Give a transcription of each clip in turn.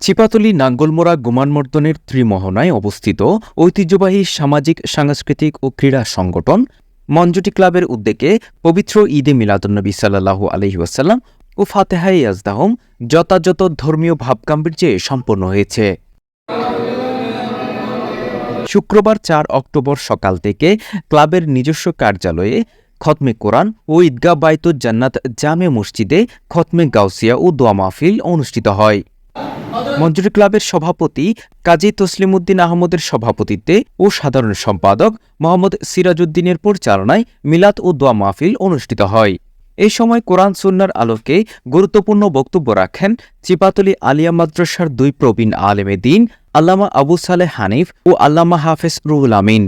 চিপাতলি নাঙ্গলমোড়া গুমানমর্দনের ত্রিমোহনায় অবস্থিত ঐতিহ্যবাহী সামাজিক, সাংস্কৃতিক ও ক্রীড়া সংগঠন মঞ্জুটি ক্লাবের উদ্যোগে পবিত্র ঈদে মিলাদুন্নবী সাল্লাহু আলহিউসাল্লাম ও ফাতেহাই ইয়াজদাহম যথাযথ ধর্মীয় ভাবগাম্ভীর্যে সম্পন্ন হয়েছে। শুক্রবার চার অক্টোবর সকাল থেকে ক্লাবের নিজস্ব কার্যালয়ে খতমে কোরআন ও ঈদগাহ বাইতুল জান্নাত জামে মসজিদে খতমে গাউসিয়া ও দোয়া মাহফিল অনুষ্ঠিত হয়। মঞ্জুরি ক্লাবের সভাপতি কাজী তসলিমউদ্দিন আহমদের সভাপতিত্বে ও সাধারণ সম্পাদক মোহাম্মদ সিরাজউদ্দিনের পরিচালনায় মিলাদ ও দোয়া মাহফিল অনুষ্ঠিত হয়। এই সময় কোরআন সুন্নার আলোকে গুরুত্বপূর্ণ বক্তব্য রাখেন চিপাতলি আলিয়া মাদ্রাসার দুই প্রবীণ আলেমে দিন, আল্লামা আবু সালেহ হানিফ ও আল্লামা হাফেজ রুহুল আমিন।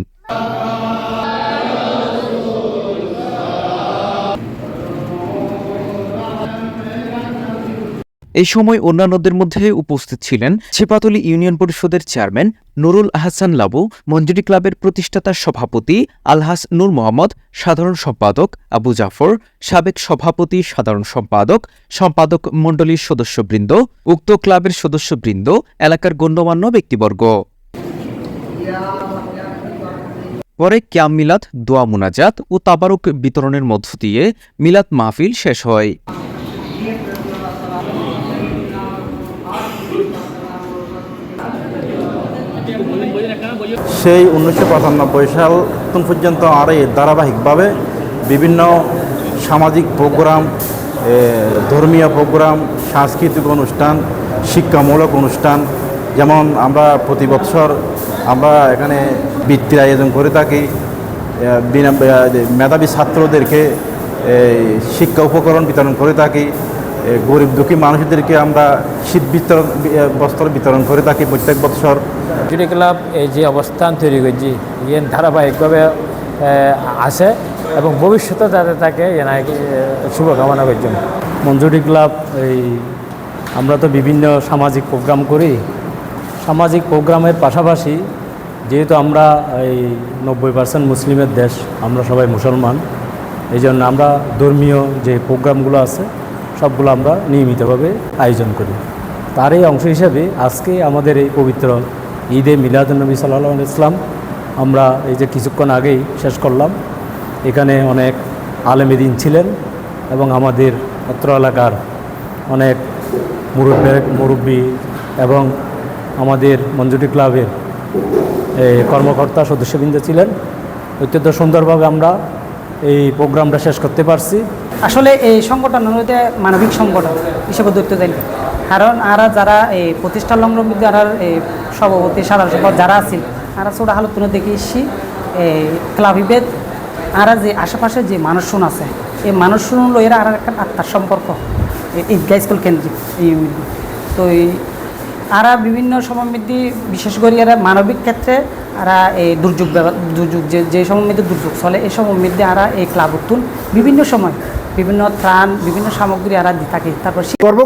এই সময় অন্যান্যদের মধ্যে উপস্থিত ছিলেন ছিপাতলি ইউনিয়ন পরিষদের চেয়ারম্যান নুরুল আহসান লাবু, মঞ্জুরি ক্লাবের প্রতিষ্ঠাতা সভাপতি আলহাস নূর মোহাম্মদ, সাধারণ সম্পাদক আবু জাফর, সাবেক সভাপতি সাধারণ সম্পাদক সম্পাদক মণ্ডলীর সদস্যবৃন্দ, উক্ত ক্লাবের সদস্যবৃন্দ, এলাকার গণ্যমান্য ব্যক্তিবর্গ। পরে ক্যাম মিলাদ, দোয়া মুনাজাত ও তাবারুক বিতরণের মধ্য দিয়ে মিলাদ মাহফিল শেষ হয়। সেই উনিশশো পঁচানব্বই সাল পর্যন্ত আর ধারাবাহিকভাবে বিভিন্ন সামাজিক প্রোগ্রাম ধর্মীয় প্রোগ্রাম, সাংস্কৃতিক অনুষ্ঠান, শিক্ষামূলক অনুষ্ঠান, যেমন আমরা প্রতি বছর আমরা এখানে বৃত্তির আয়োজন করে থাকি মেধাবী ছাত্রদেরকে শিক্ষা উপকরণ বিতরণ করে থাকি গরিব দুঃখী মানুষদেরকে আমরা শীত বিতরণ বস্ত্র বিতরণ করে থাকি প্রত্যেক বছর জুডি ক্লাব এই যে অবস্থান তৈরি করছি ইয়ে ধারাবাহিকভাবে আছে এবং ভবিষ্যতে যাতে থাকে এ না শুভকামনা করছি মঞ্জুরি ক্লাব এই আমরা তো বিভিন্ন সামাজিক প্রোগ্রাম করি। সামাজিক প্রোগ্রামের পাশাপাশি যেহেতু আমরা এই নব্বই পার্সেন্ট মুসলিমের দেশ আমরা সবাই মুসলমান এই জন্য আমরা ধর্মীয় যে প্রোগ্রামগুলো আছে সবগুলো আমরা নিয়মিতভাবে আয়োজন করি। তারই অংশ হিসাবে আজকে আমাদের এই পবিত্র ঈদে মিলাদুলনবী সাল্লাহ ইসলাম আমরা এই যে কিছুক্ষণ আগেই শেষ করলাম। এখানে অনেক আলেমেদিন ছিলেন এবং আমাদের অত্র এলাকার অনেক মুরব্বী মুরব্বী এবং আমাদের মঞ্জুরি ক্লাবের কর্মকর্তা সদস্যবৃন্দ ছিলেন। অত্যন্ত সুন্দরভাবে আমরা এই প্রোগ্রামটা শেষ করতে পারছি। আসলে এই সংগঠন হতে মানবিক সংগঠন হিসেবে দৈত্য দেন কারণ আরা যারা এই প্রতিষ্ঠান লগ্ন যারা এই সভাপতি, সাধারণ সম্পাদক যারা আছেন, আরা ছোট হালত তুলে দেখে এসছি, এই ক্লাবিভেদ আরা যে আশেপাশে যে মানুষজন আছে, এই মানুষজন লইয়েরা আর একটা আত্মার সম্পর্ক, এই ঈদগাহ স্কুল কেন্দ্রিক, এই তো এই আরা বিভিন্ন সমৃদ্ধি বিশেষ করে এরা মানবিক ক্ষেত্রে আরা এই দুর্যোগ দুর্যোগ যে যে সমৃদ্ধি দুর্যোগ চলে, এই সমৃদ্ধি আরা এই ক্লাব উত্তুন বিভিন্ন সময় বিভিন্ন ত্রাণ, বিভিন্ন সামগ্রী আরা দিয়ে থাকে। তারপর গর্ব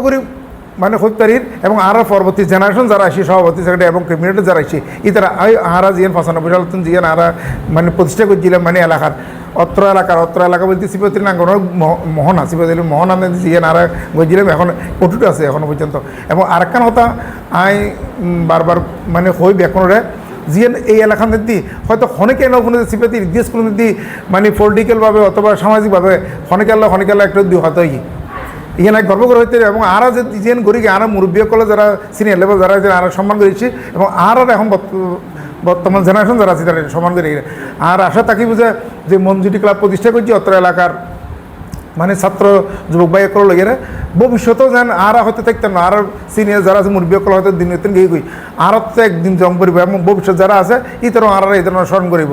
মানে হত্যারির এবং আরও পরবর্তী জেনারেশন যারা আসি, সভাপতি সেক্রেটারি এবং কমিউনিটি যারা আসি, ইতারা আই আহারা জিয়ান পঁচানব্বই সাল জিয়ান আরা মানে প্রতিষ্ঠা করছিলাম মানে এলাকার। অত্র এলাকার, অত্র এলাকা বলতে শিবতী নাঙ্গনের মোহনা শিবতী মোহন জিয়ান আরা গজিলাম এখন কটুট আছে এখনও পর্যন্ত। এবং আরেকখান কথা, আই বারবার মানে হই বেকনরে জিয়ান এই এলাকার দি হয়তো হনেকে এনে কোনো শিবতী দেশ কোনো দি মানে পলিটিক্যালভাবে অথবা সামাজিকভাবে হনেকে আল্লাহ একটু দি হয়তো ই ইখানে গর্ব করে হইতে এবং আরা যে যেন করি আরা মুরব্বী কলে যারা সিনিয়র লেভেল যারা আছে আরা সম্মান করেছি। এবং আর আর এখন বর্তমান জেনারেশন যারা আছে, তারা সম্মান করে আর আশা তাকি বুঝে যে মঞ্জুরি ক্লাব প্রতিষ্ঠা করছি, অত্র এলাকার মানে ছাত্র যুবক ভাই কল লগেরা ভবিষ্যতেও যেন আর হয়তো থাকতেন আর সিনিয়র যারা আছে, মুরব্বী কল হয়তো দিন গিয়ে গই। আর তো একদিন জং করিব, এবং ভবিষ্যৎ যারা আছে ই আর এই ধরনের স্মরণ করিব।